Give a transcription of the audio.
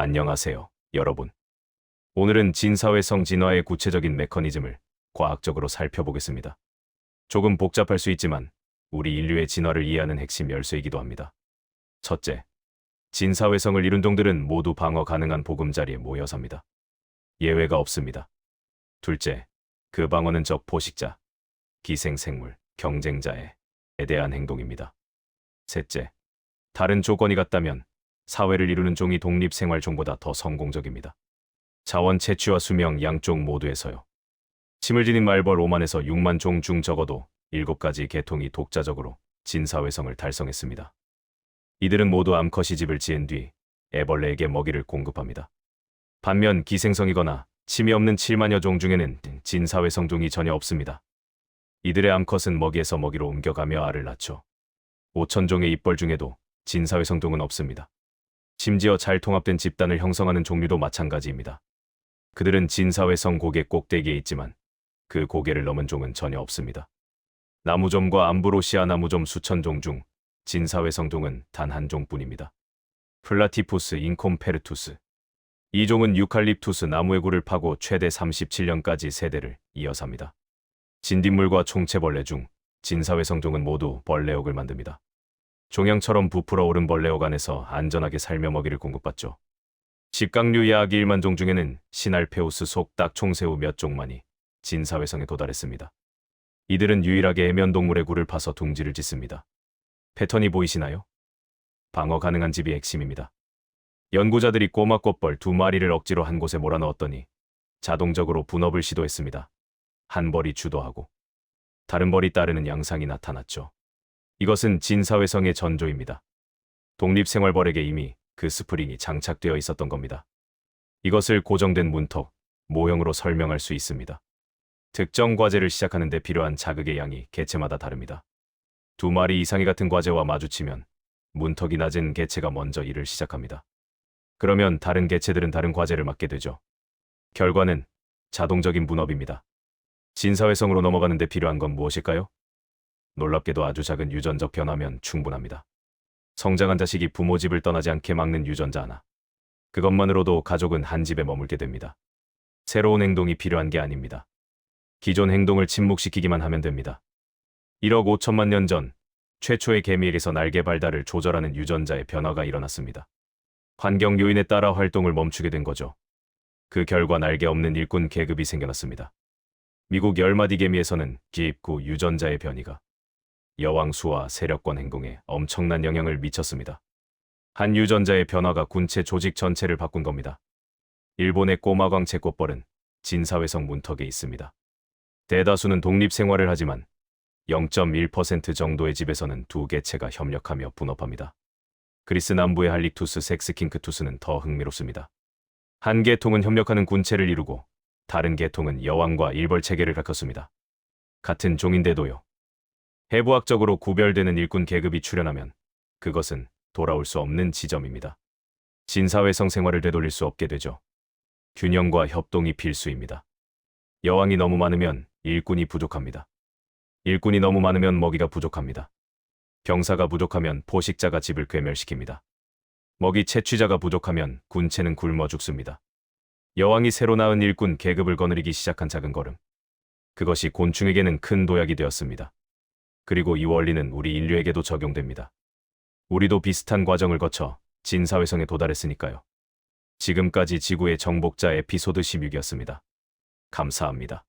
안녕하세요, 여러분. 오늘은 진사회성 진화의 구체적인 메커니즘을 과학적으로 살펴보겠습니다. 조금 복잡할 수 있지만 우리 인류의 진화를 이해하는 핵심 열쇠이기도 합니다. 첫째, 진사회성을 이룬 종들은 모두 방어 가능한 보금자리에 모여 삽니다. 예외가 없습니다. 둘째, 그 방어는 적 포식자, 기생생물, 경쟁자에 대한 행동입니다. 셋째, 다른 조건이 같다면 사회를 이루는 종이 독립생활종보다 더 성공적입니다. 자원 채취와 수명 양쪽 모두에서요. 침을 지닌 말벌 5만에서 6만 종 중 적어도 7가지 계통이 독자적으로 진사회성을 달성했습니다. 이들은 모두 암컷이 집을 지은 뒤 애벌레에게 먹이를 공급합니다. 반면 기생성이거나 침이 없는 7만여 종 중에는 진사회성 종이 전혀 없습니다. 이들의 암컷은 먹이에서 먹이로 옮겨가며 알을 낳죠. 5천 종의 입벌 중에도 진사회성 종은 없습니다. 심지어 잘 통합된 집단을 형성하는 종류도 마찬가지입니다. 그들은 진사회성 고개 꼭대기에 있지만 그 고개를 넘은 종은 전혀 없습니다. 나무점과 암브로시아 나무점 수천 종 중 진사회성 종은 단 한 종뿐입니다. 플라티푸스 인콤페르투스. 이 종은 유칼립투스 나무의 굴을 파고 최대 37년까지 세대를 이어삽니다. 진딧물과 총체벌레 중 진사회성 종은 모두 벌레옥을 만듭니다. 종양처럼 부풀어 오른 벌레옥 안에서 안전하게 살며 먹이를 공급받죠. 직각류 야악이 1만 종 중에는 시날페우스 속 딱총새우 몇 종만이 진사회성에 도달했습니다. 이들은 유일하게 애면동물의 굴을 파서 둥지를 짓습니다. 패턴이 보이시나요? 방어 가능한 집이 핵심입니다. 연구자들이 꼬마 꽃벌 두 마리를 억지로 한 곳에 몰아넣었더니 자동적으로 분업을 시도했습니다. 한 벌이 주도하고 다른 벌이 따르는 양상이 나타났죠. 이것은 진사회성의 전조입니다. 독립생활벌에게 이미 그 스프링이 장착되어 있었던 겁니다. 이것을 고정된 문턱, 모형으로 설명할 수 있습니다. 특정 과제를 시작하는 데 필요한 자극의 양이 개체마다 다릅니다. 두 마리 이상의 같은 과제와 마주치면 문턱이 낮은 개체가 먼저 일을 시작합니다. 그러면 다른 개체들은 다른 과제를 맡게 되죠. 결과는 자동적인 분업입니다. 진사회성으로 넘어가는 데 필요한 건 무엇일까요? 놀랍게도 아주 작은 유전적 변화면 충분합니다. 성장한 자식이 부모 집을 떠나지 않게 막는 유전자 하나. 그것만으로도 가족은 한 집에 머물게 됩니다. 새로운 행동이 필요한 게 아닙니다. 기존 행동을 침묵시키기만 하면 됩니다. 1억 5천만 년 전 최초의 개미에게서 날개 발달을 조절하는 유전자의 변화가 일어났습니다. 환경 요인에 따라 활동을 멈추게 된 거죠. 그 결과 날개 없는 일꾼 계급이 생겨났습니다. 미국 열마디 개미에서는 기입구 유전자의 변이가 여왕 수와 세력권 행동에 엄청난 영향을 미쳤습니다. 한 유전자의 변화가 군체 조직 전체를 바꾼 겁니다. 일본의 꼬마광채 꽃벌은 진사회성 문턱에 있습니다. 대다수는 독립 생활을 하지만 0.1% 정도의 집에서는 두 개체가 협력하며 분업합니다. 그리스 남부의 할릭투스 섹스킹크투스는 더 흥미롭습니다. 한 계통은 협력하는 군체를 이루고 다른 계통은 여왕과 일벌 체계를 갖췄습니다. 같은 종인데도요. 해부학적으로 구별되는 일꾼 계급이 출현하면 그것은 돌아올 수 없는 지점입니다. 진사회성 생활을 되돌릴 수 없게 되죠. 균형과 협동이 필수입니다. 여왕이 너무 많으면 일꾼이 부족합니다. 일꾼이 너무 많으면 먹이가 부족합니다. 병사가 부족하면 포식자가 집을 괴멸시킵니다. 먹이 채취자가 부족하면 군체는 굶어 죽습니다. 여왕이 새로 낳은 일꾼 계급을 거느리기 시작한 작은 걸음. 그것이 곤충에게는 큰 도약이 되었습니다. 그리고 이 원리는 우리 인류에게도 적용됩니다. 우리도 비슷한 과정을 거쳐 진사회성에 도달했으니까요. 지금까지 지구의 정복자 에피소드 16이었습니다. 감사합니다.